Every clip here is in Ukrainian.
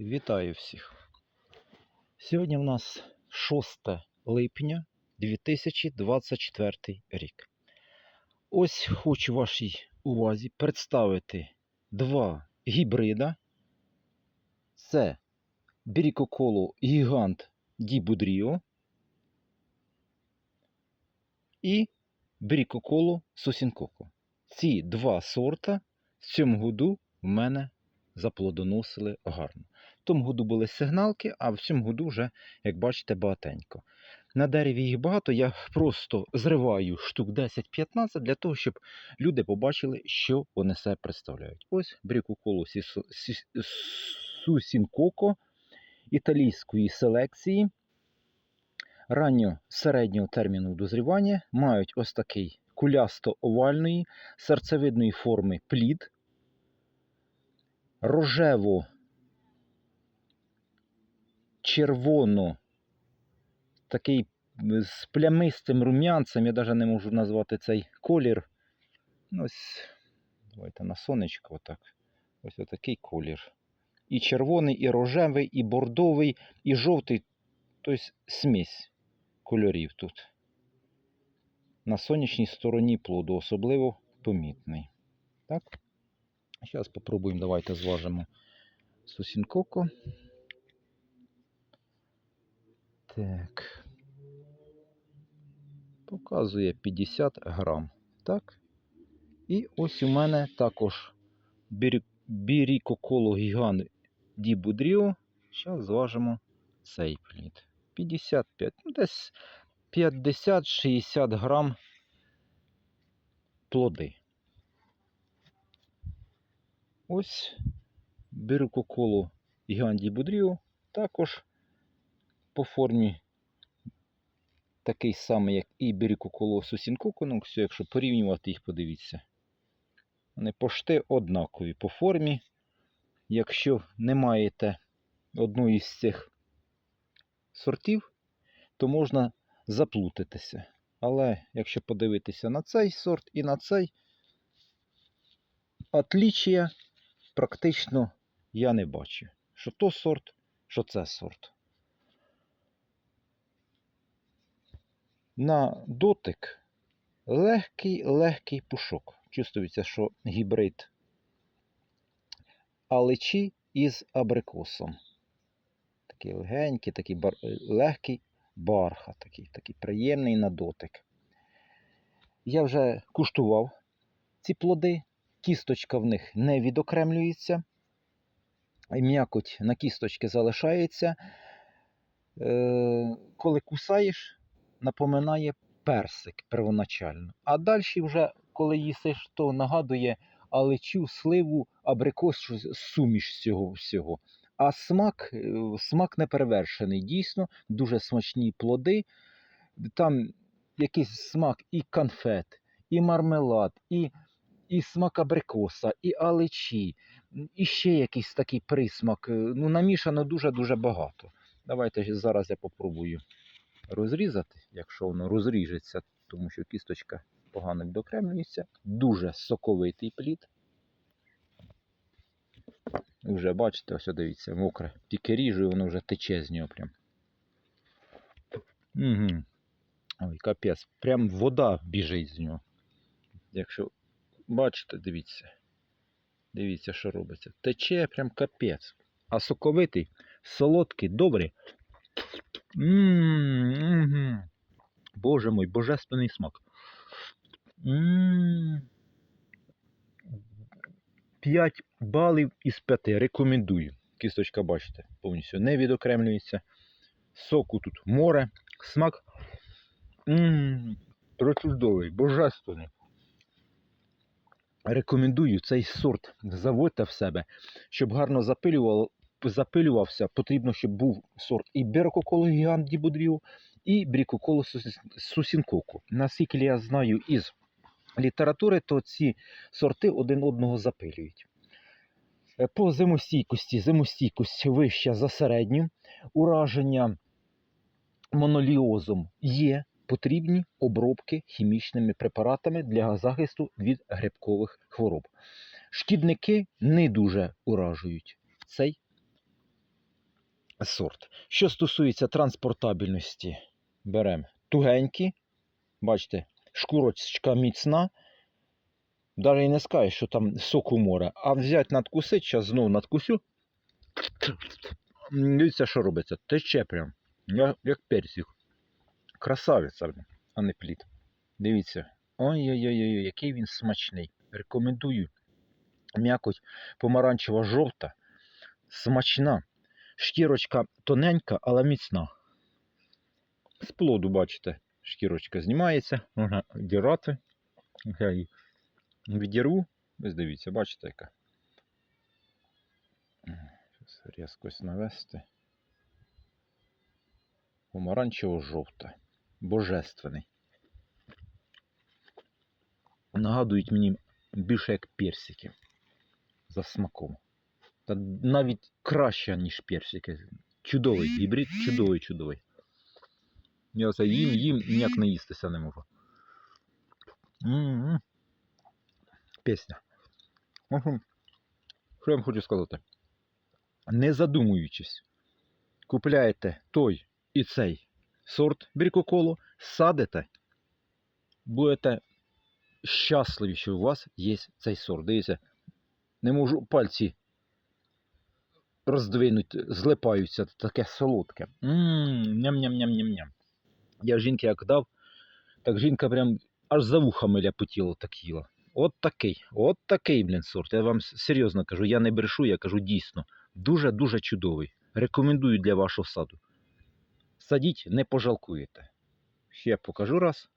Вітаю всіх. Сьогодні в нас 6 липня 2024 рік. Ось хочу вашій увазі представити два гібрида. Це Бірікоколо Гігант Ді Будріо і Бірікоколо Сосінкоко. Ці два сорта в цьому году в мене заплодоносили гарно. В тому году були сигналки, а в цьому году вже, як бачите, багатенько. На дереві їх багато, я просто зриваю штук 10-15 для того, щоб люди побачили, що вони себе представляють. Ось брікуколу Сусінкоко італійської селекції ранньо середнього терміну дозрівання мають ось такий кулясто-овальної серцевидної форми плід, рожево червоно такий з плямистим рум'янцем, я навіть не можу назвати цей колір. Ну, Ось, давайте на сонечко отак. Ось отакий колір. І червоний, і рожевий, і бордовий, і жовтий. Тобто смесь кольорів тут. На сонячній стороні плоду особливо помітний. Так? Зараз спробуємо, давайте зважимо сусінкоко. Так. Показує 50 грам. Так. І ось у мене також бірікоколо гіган Ді Будріо. Зараз зважимо цей плід. 55, ну десь 50-60 грам плоди. Ось бірококоло Гіганді Будріо також по формі такий самий, як і. Ну, все, якщо порівнювати їх, подивіться. Вони пошти однакові по формі. Якщо не маєте одної з цих сортів, то можна заплутатися. Але якщо подивитися на цей сорт і на цей, отлічія практично я не бачу. Що то сорт, що це сорт. На дотик легкий-легкий пушок. Чувствується, що гібрид алечі із абрикосом. Такий легенький, такий бар... легкий бархат, такий, такий приємний на дотик. Я вже куштував ці плоди, кісточка в них не відокремлюється, м'якоть на кісточки залишається. Е, коли кусаєш, напоминає персик первоначально. А далі, вже, коли їсиш, то нагадує алечу, сливу, абрикос, суміш цього всього. А смак смак неперевершений. Дійсно, дуже смачні плоди. Там якийсь смак і конфет, і мармелад, і і смак абрикоса, і алечі, і ще якийсь такий присмак. Ну, намішано дуже-дуже багато. Давайте зараз я попробую розрізати, якщо воно розріжеться, тому що кісточка погано відокремлюється. Дуже соковитий плід. Вже бачите, ось дивіться, мокре. Тільки ріжу і воно вже тече з нього прям. Угу. Ой, капець. Прям вода біжить з нього. Якщо бачите, дивіться. Дивіться, що робиться. Тече прям капець. А соковитий, солодкий, добрий. М-м-м. Боже мой, божественний смак. М-м-м. 5 балів із 5. Рекомендую. Кісточка, бачите, повністю не відокремлюється. Соку тут море, смак. Ммм, прочудовий, божественний. Рекомендую цей сорт заводьте в себе, щоб гарно запилював, запилювався. Потрібно, щоб був сорт і Берококоло Гігант Дібудріо, і Брікоколо Сусінкоку. Наскільки я знаю із літератури, то ці сорти один одного запилюють. По зимостійкості, зимостійкость вища за середню, ураження моноліозом є, потрібні обробки хімічними препаратами для захисту від грибкових хвороб. Шкідники не дуже уражують цей сорт. Що стосується транспортабельності, беремо тугенькі, бачите, шкурочка міцна. Навіть не скажеш, що там соку море. А взяти надкусити, зараз знову надкусю. Дивіться, що робиться. Тече прям. Як персик. Красавиця, а не плід. Дивіться. Ой-ой-ой, який він смачний. Рекомендую. М'якоть помаранчева жовта. Смачна. Шкірочка тоненька, але міцна. З плоду, бачите, шкірочка знімається, можна дірати. Я її відірву. Ось дивіться, бачите, яка. Зараз різкость навести. Помаранчево-жовта. Божественний. Нагадують мені більше як персики. За смаком. Та навіть краще, ніж персики. Чудовий гібрид, чудовий, чудовий. Я це їм, їм, ніяк не їстися не можу. М-м-м. Пісня. В Що я вам хочу сказати? Не задумуючись, купляєте той і цей сорт брікоколу, садите, будете щасливі, що у вас є цей сорт. Дивіться, не можу пальці роздвинуть, злипаються, таке солодке. Ням-ням-ням-ням-ням. Я жінки як дав, так жінка прям аж за вухами ляпотіло так їла. От такий, от такий, блін, сорт. Я вам серйозно кажу, я не брешу, я кажу дійсно. Дуже-дуже чудовий. Рекомендую для вашого саду. Садіть, не пожалкуєте. Ще покажу раз.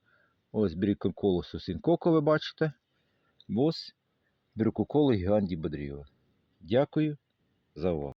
Ось брікоколо сусінкоко, ви бачите. Ось брікоколо гіганді Бодріова. Дякую за увагу.